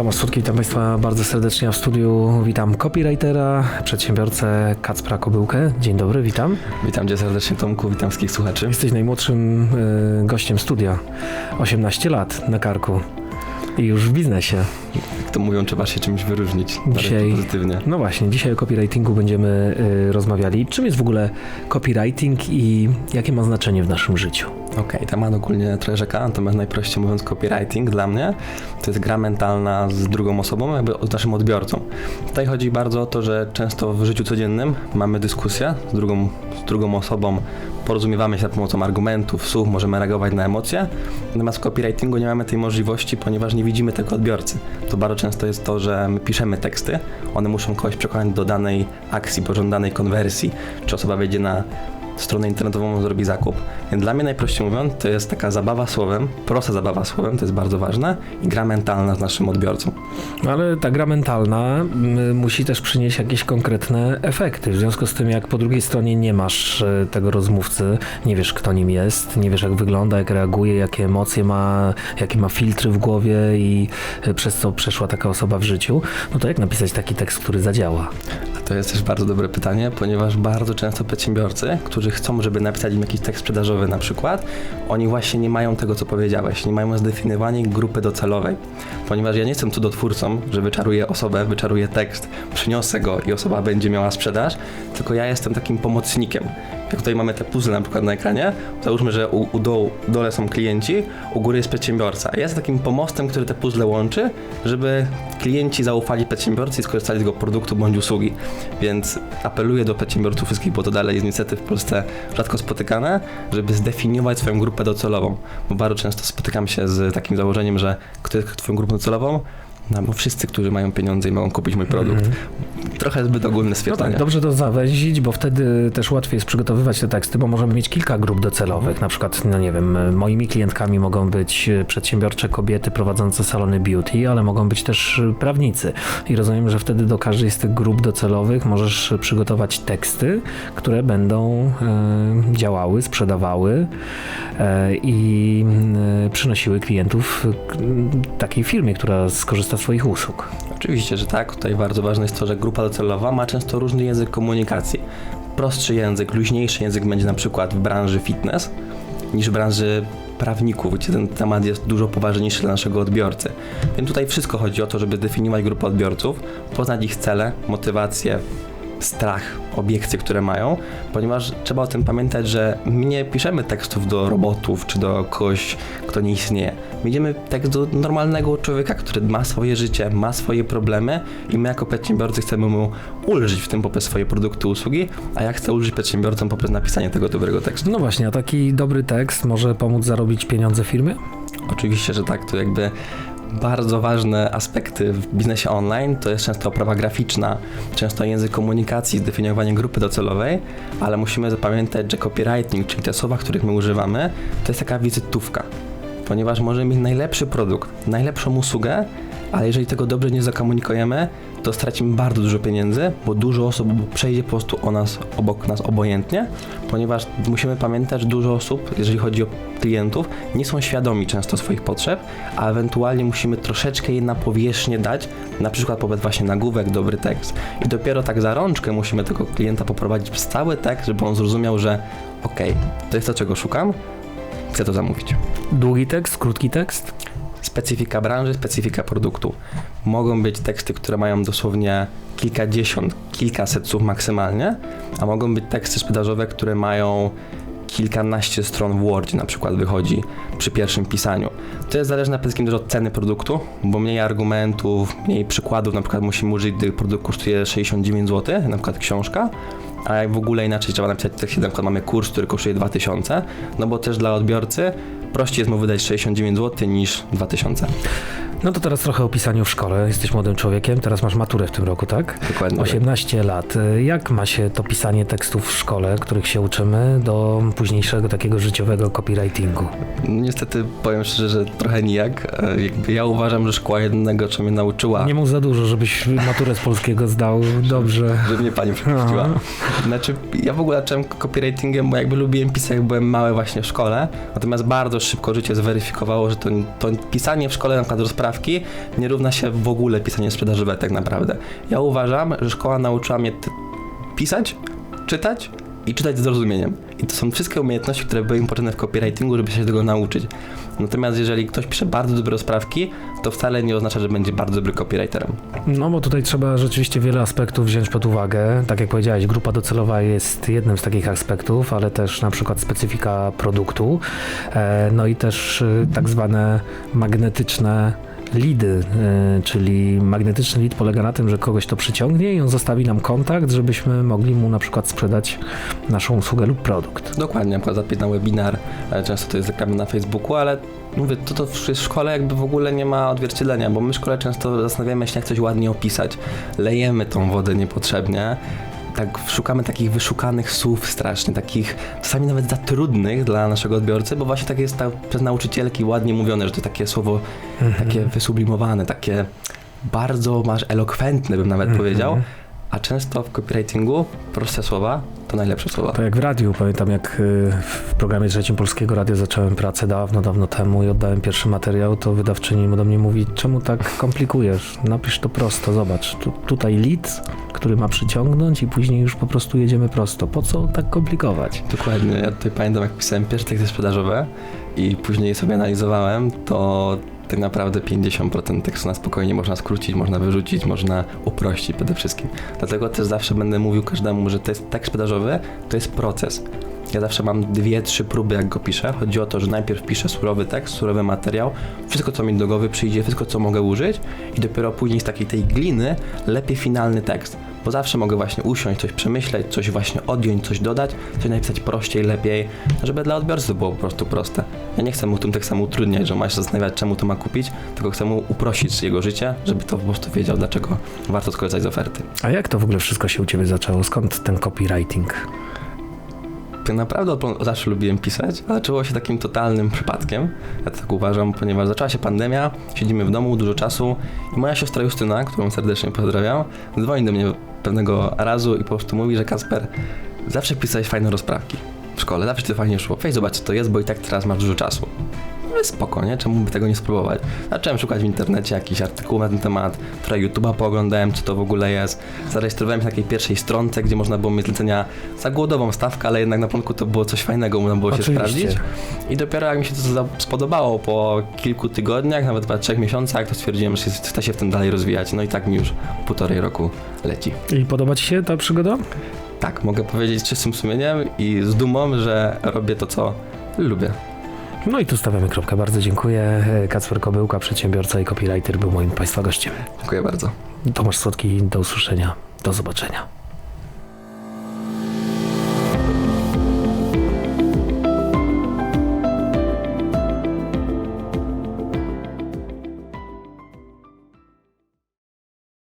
Tomasz Sutki, witam Państwa bardzo serdecznie w studiu. Witam copywritera, przedsiębiorcę Kacpra Kobyłkę. Dzień dobry, witam. Witam cię serdecznie Tomku, witam wszystkich słuchaczy. Jesteś najmłodszym y, gościem studia. 18 lat na karku i już w biznesie. Jak to mówią, trzeba się czymś wyróżnić. Dzisiaj- Pozytywnie. No właśnie, dzisiaj o copywritingu będziemy y, rozmawiali. Czym jest w ogóle copywriting i jakie ma znaczenie w naszym życiu? Okej, temat ogólnie trochę rzeka, natomiast najprościej mówiąc copywriting dla mnie to jest gra mentalna z drugą osobą, jakby z naszym odbiorcą. Tutaj chodzi bardzo o to, że często w życiu codziennym mamy dyskusję z drugą, z drugą osobą, porozumiewamy się za pomocą argumentów, słów, możemy reagować na emocje, natomiast w copywritingu nie mamy tej możliwości, ponieważ nie widzimy tego odbiorcy. To bardzo często jest to, że my piszemy teksty, one muszą kogoś przekonać do danej akcji, pożądanej konwersji, czy osoba wejdzie na stronę internetową zrobi zakup. Dla mnie najprościej mówiąc, to jest taka zabawa słowem, prosta zabawa słowem, to jest bardzo ważne i gra mentalna z naszym odbiorcą. No ale ta gra mentalna musi też przynieść jakieś konkretne efekty. W związku z tym, jak po drugiej stronie nie masz e, tego rozmówcy, nie wiesz kto nim jest, nie wiesz jak wygląda, jak reaguje, jakie emocje ma, jakie ma filtry w głowie i e, przez co przeszła taka osoba w życiu, no to jak napisać taki tekst, który zadziała? To jest też bardzo dobre pytanie, ponieważ bardzo często przedsiębiorcy, którzy chcą, żeby napisać im jakiś tekst sprzedażowy na przykład, oni właśnie nie mają tego, co powiedziałeś, nie mają zdefiniowanej grupy docelowej. Ponieważ ja nie jestem cudotwórcą, że wyczaruję osobę, wyczaruję tekst, przyniosę go i osoba będzie miała sprzedaż, tylko ja jestem takim pomocnikiem. Jak tutaj mamy te puzzle na przykład na ekranie, załóżmy, że u, u dołu, dole są klienci, u góry jest przedsiębiorca. Ja jestem takim pomostem, który te puzzle łączy, żeby klienci zaufali przedsiębiorcy i skorzystali z jego produktu bądź usługi. Więc apeluję do przedsiębiorców wszystkich, bo to dalej jest niestety w Polsce rzadko spotykane, żeby zdefiniować swoją grupę docelową. Bo bardzo często spotykam się z takim założeniem, że kto jest twoją grupą docelową? No bo wszyscy, którzy mają pieniądze i mogą kupić mój produkt. Mhm. Trochę zbyt ogólne No stwierdzenie. tak, dobrze to zawęzić, bo wtedy też łatwiej jest przygotowywać te teksty, bo możemy mieć kilka grup docelowych. Na przykład, no nie wiem, e, moimi klientkami mogą być e, przedsiębiorcze kobiety prowadzące salony beauty, ale mogą być też e, prawnicy. I rozumiem, że wtedy do każdej z tych grup docelowych możesz przygotować teksty, które będą e, działały, sprzedawały e, i e, przynosiły klientów k- takiej firmie, która skorzysta z Twoich usług. Oczywiście, że tak. Tutaj bardzo ważne jest to, że grupa docelowa ma często różny język komunikacji. Prostszy język, luźniejszy język będzie na przykład w branży fitness niż w branży prawników, gdzie ten temat jest dużo poważniejszy dla naszego odbiorcy. Więc tutaj wszystko chodzi o to, żeby definiować grupę odbiorców, poznać ich cele, motywacje, strach, obiekcje, które mają, ponieważ trzeba o tym pamiętać, że my nie piszemy tekstów do robotów czy do kogoś, kto nie istnieje. My idziemy tekst do normalnego człowieka, który ma swoje życie, ma swoje problemy i my jako przedsiębiorcy chcemy mu ulżyć w tym poprzez swoje produkty, usługi, a ja chcę ulżyć przedsiębiorcom poprzez napisanie tego dobrego tekstu. No właśnie, a taki dobry tekst może pomóc zarobić pieniądze firmie? Oczywiście, że tak, to jakby bardzo ważne aspekty w biznesie online to jest często oprawa graficzna, często język komunikacji, zdefiniowanie grupy docelowej, ale musimy zapamiętać, że copywriting, czyli te słowa, których my używamy, to jest taka wizytówka, ponieważ możemy mieć najlepszy produkt, najlepszą usługę, ale jeżeli tego dobrze nie zakomunikujemy, to stracimy bardzo dużo pieniędzy, bo dużo osób przejdzie po prostu o nas, obok nas obojętnie, ponieważ musimy pamiętać, że dużo osób, jeżeli chodzi o klientów, nie są świadomi często swoich potrzeb, a ewentualnie musimy troszeczkę je na powierzchnię dać, na przykład poprzez właśnie nagłówek, dobry tekst. I dopiero tak za rączkę musimy tego klienta poprowadzić przez cały tekst, żeby on zrozumiał, że okej, to jest to, czego szukam, chcę to zamówić. Długi tekst, krótki tekst? Specyfika branży, specyfika produktu. Mogą być teksty, które mają dosłownie kilkadziesiąt, kilkaset słów maksymalnie, a mogą być teksty sprzedażowe, które mają kilkanaście stron w Wordzie na przykład wychodzi przy pierwszym pisaniu. To jest zależne przede wszystkim też od ceny produktu, bo mniej argumentów, mniej przykładów, na przykład musimy użyć, gdy produkt kosztuje 69 zł, na przykład książka, a jak w ogóle inaczej trzeba napisać tekst, na przykład mamy kurs, który kosztuje 2000, no bo też dla odbiorcy prościej jest mu wydać 69 zł niż 2000. No to teraz trochę o pisaniu w szkole. Jesteś młodym człowiekiem, teraz masz maturę w tym roku, tak? Dokładnie. 18 lat. Jak ma się to pisanie tekstów w szkole, których się uczymy, do późniejszego takiego życiowego copywritingu? Niestety powiem szczerze, że trochę nijak. E, Jakby ja uważam, że szkoła jednego, co mnie nauczyła, Nie mów za dużo, żebyś maturę z polskiego zdał dobrze. że mnie pani przepuściła. Znaczy, ja w ogóle zacząłem copywritingiem, bo jakby lubiłem pisać, jak byłem mały właśnie w szkole, natomiast bardzo szybko życie zweryfikowało, że to, to pisanie w szkole na przykład rozpraw sprawki nie równa się w ogóle pisanie sprzedażowe tak naprawdę. Ja uważam, że szkoła nauczyła mnie pisać, czytać i czytać z zrozumieniem. I to są wszystkie umiejętności, które były im potrzebne w copywritingu, żeby się tego nauczyć. Natomiast jeżeli ktoś pisze bardzo dobre sprawki, to wcale nie oznacza, że będzie bardzo dobry copywriterem. No bo tutaj trzeba rzeczywiście wiele aspektów wziąć pod uwagę. Tak jak powiedziałeś, grupa docelowa jest jednym z takich aspektów, ale też na przykład specyfika produktu, e, no i też e, tak zwane magnetyczne lidy, e, czyli magnetyczny lead polega na tym, że kogoś to przyciągnie i on zostawi nam kontakt, żebyśmy mogli mu na przykład sprzedać naszą usługę lub produkt. Dokładnie, na przykład zapis na webinar, e, często to jest reklama na Facebooku, ale mówię, to, to w szkole jakby w ogóle nie ma odzwierciedlenia, bo my w szkole często zastanawiamy się, jak coś ładnie opisać. Lejemy tą wodę niepotrzebnie, tak szukamy takich wyszukanych słów strasznie, takich czasami nawet za trudnych dla naszego odbiorcy, bo właśnie tak jest ta, przez nauczycielki ładnie mówione, że to takie słowo takie wysublimowane, takie bardzo masz elokwentne, bym nawet powiedział, a często w copywritingu proste słowa to najlepsze słowa. To jak w radiu, pamiętam jak y, w programie trzecim Polskiego Radia zacząłem pracę dawno, dawno temu i oddałem pierwszy materiał, to wydawczyni do mnie mówi, czemu tak komplikujesz? Napisz to prosto, zobacz, tu, tutaj lead, który ma przyciągnąć i później już po prostu jedziemy prosto. Po co tak komplikować? Dokładnie. Ja tutaj pamiętam, jak pisałem pierwsze teksty sprzedażowe i później je sobie analizowałem, to tak naprawdę 50% tekstu na spokojnie można skrócić, można wyrzucić, można uprościć przede wszystkim. Dlatego też zawsze będę mówił każdemu, że to jest tekst sprzedażowy, to jest proces. Ja zawsze mam dwie, trzy próby, jak go piszę. Chodzi o to, że najpierw piszę surowy tekst, surowy materiał, wszystko, co mi do głowy przyjdzie, wszystko, co mogę użyć i dopiero później z takiej tej gliny lepiej finalny tekst. Bo zawsze mogę właśnie usiąść, coś przemyśleć, coś właśnie odjąć, coś dodać, coś napisać prościej, lepiej, żeby dla odbiorcy było po prostu proste. Ja nie chcę mu tym tekstem utrudniać, że ma się zastanawiać, czemu to ma kupić, tylko chcę mu uprościć jego życie, żeby to po prostu wiedział, dlaczego warto skorzystać z oferty. A jak to w ogóle wszystko się u Ciebie zaczęło? Skąd ten copywriting? Tak naprawdę zawsze lubiłem pisać, ale zaczęło się takim totalnym przypadkiem. Ja tak uważam, ponieważ zaczęła się pandemia, siedzimy w domu dużo czasu i moja siostra Justyna, którą serdecznie pozdrawiam, dzwoni do mnie pewnego razu i po prostu mówi, że Kasper, zawsze pisałeś fajne rozprawki w szkole, zawsze to fajnie szło. Weź zobacz co to jest, bo i tak teraz masz dużo czasu. No spoko, nie? Czemu by tego nie spróbować? Zacząłem szukać w internecie jakichś artykułów na ten temat, trochę YouTube'a pooglądałem, co to w ogóle jest. Zarejestrowałem się na takiej pierwszej stronce, gdzie można było mieć zlecenia za głodową stawkę, ale jednak na początku to było coś fajnego, można było się Oczywiście. sprawdzić. I dopiero jak mi się to spodobało po kilku tygodniach, nawet po trzech miesiącach, to stwierdziłem, że się- chcę się w tym dalej rozwijać. No i tak mi już półtorej roku leci. I podoba Ci się ta przygoda? Tak, mogę powiedzieć z czystym sumieniem i z dumą, że robię to, co lubię. No i tu stawiamy kropkę. Bardzo dziękuję. Kacper Kobyłka, przedsiębiorca i copywriter był moim Państwa gościem. Dziękuję bardzo. Tomasz Słodki, do usłyszenia. Do zobaczenia.